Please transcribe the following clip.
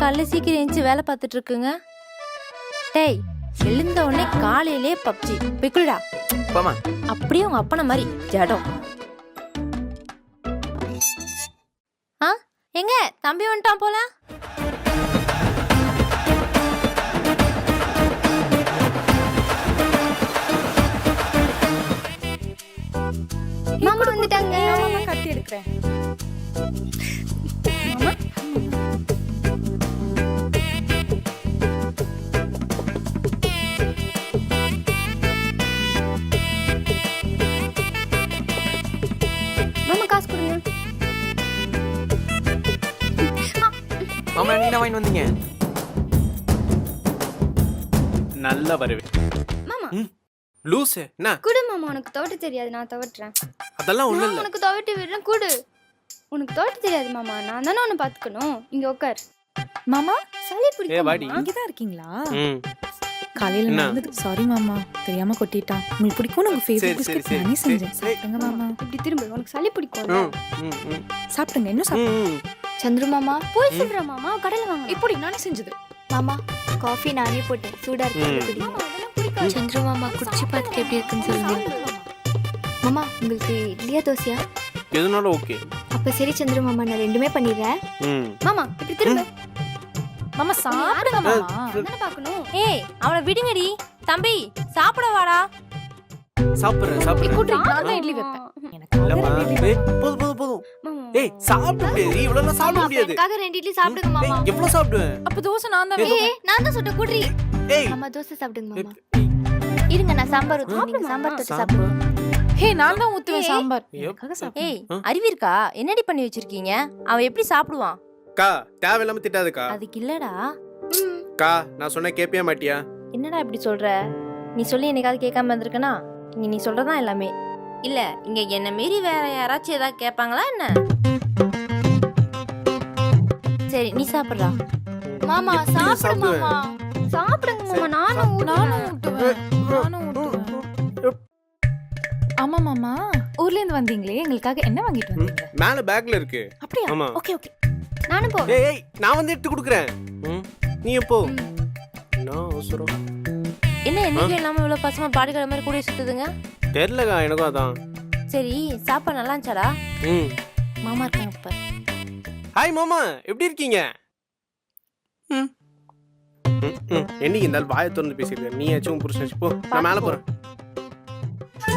காலைல சீக்கிரம் எழுந்துச்சு வேலை பார்த்துட்டு இருக்குங்க. டேய் எழுந்த உடனே காலையிலே பப்ஜி. பிக்குடா போமா அப்படியே உங்க அப்பனை மாதிரி ஜடம். ஆ எங்க? தம்பி வந்துட்டான் போல. மாமா வந்துட்டாங்க. கத்தி எடுக்கிறேன். மாமா நீ என்ன வாங்கி வந்தீங்க? நல்லா வருவேன் மாமா. லூசு. என்ன? குடு மாமா உனக்கு துவட்ட தெரியாது நான் துவட்டுறேன். அதெல்லாம் ஒண்ணும் நான் இல்ல. உனக்கு துவட்டி விடுறேன் குடு. உனக்கு துவட்ட தெரியாது மாமா. நான் தானே உன்னை பாத்துக்கணும் இங்க உட்கார் மாமா சளி பிடிக்கும்? இங்கதான் இருக்கீங்களா? ம். காலையில? நடந்தது சாரி மாமா. தெரியாம கொட்டிட்டான். உங்களுக்கு பிடிக்கும் உங்க ஃபேவரட் பிஸ்கட் நானே செஞ்சேன். சாப்பிடுங்க மாமா. இப்படி திரும்ப உனக்கு சளி பிடிக்கும் சாப்பிடுங்க இன்னும் சாப்பிடுங்க. சந்துரு மாமா. போய் சொல்ற மாமா கடையில வாங்க இப்படி நானே செஞ்சது. மாமா காஃபி நானே போட்டேன். சூடா. இருக்கு சந்திர மாமா குடிச்சு பார்த்துட்டு எப்படி இருக்குன்னு சொல்லுங்க. மாமா உங்களுக்கு இட்லியா தோசையா? எதுனாலும் ஓகே. அப்ப சரி சந்திர மாமா நான் ரெண்டுமே பண்ணிடுறேன். மாமா இப்படி திரும்ப. மாமா சாப்பிடுங்க மாமா? தானே பாக்கணும் ஏய் அவனை விடுங்கடி. தம்பி சாப்பிட வாடா. சாப்பிடுறேன் சாப்பிடுறேன். கூட்டு நான் தான் இட்லி வைப்பேன். இல்லம்மா. ஏய், போதும் போதும் போதும். மாமா. ஏய் சாப்பிட முடியாது. இவ்வளவு சாப்பிட மாமா முடியாது. எனக்காக ரெண்டு இட்லி சாப்பிடுங்க மாமா. ஏய், எவ்வளவு சாப்பிடுவேன்? அப்ப தோசை நான் தான் ஏய். ஏய் நான் தான் சுட்ட குடி ஏய் மாமா தோசை சாப்பிடுங்க மாமா. இருங்க நான் சாம்பார் ஊத்துறேன். நீங்க சாம்பார் தொட்டு சாப்பிடுங்க. ஹே நான் தான் ஊத்துவேன். சாம்பார். ஐயோ. எனக்காக ஏய் ஆ? அறிவு இருக்கா? என்னடி பண்ணி வச்சிருக்கீங்க? அவன் எப்படி சாப்பிடுவான்? அக்கா தேவையில்லாம திட்டாதுக்கா. அதுக்கு இல்லடா. ம். அக்கா நான் சொன்ன கேப்பியா மாட்டியா? என்னடா இப்படி சொல்ற? நீ சொல்லி என்னைக்காவது கேட்காம இருந்திருக்கனா? இங்க நீ சொல்றதான் எல்லாமே. இல்ல இங்க என்ன மீறி வேற யாராச்சும் ஏதாவது கேட்பாங்களா என்ன? சரி நீ சாப்பிடுறா. மாமா சாப்பிடு? மாமா. சாப்பிடுங்க மாமா நானும் நானும் ஊட்டுறேன் ஊட்டுவேன். நானும் ஊட்டுவேன். ஆமா மாமா. ஊர்ல இருந்து வந்தீங்களே எங்களுக்காக என்ன வாங்கிட்டு வந்தீங்க? மேல பேக்ல இருக்கு. அப்படியா? ஆமா. Okay okay. நானும் போவேன் ஏய் நான் வந்து எடுத்து கொடுக்குறேன். நீ எப்போ என்ன அவசரம்? என்ன என்னைக்கும் இல்லாம இவ்வளவு பசமா பாடுகிற மாதிரி கூட சுத்துதுங்க? தெரியலக்கா எனக்கும் அதான். சரி சாப்பாடு நல்லா இருந்துச்சாடா? ம். மாமா இருக்காங்க பாரு ஹாய் மாமா. எப்படி இருக்கீங்க? ம். ம். என்னைக்கு இந்த ஆள் வாயை திறந்து பேசியிருக்க நீ ஏச்சும் புருஷன் போ. நான் மேலே போறேன்.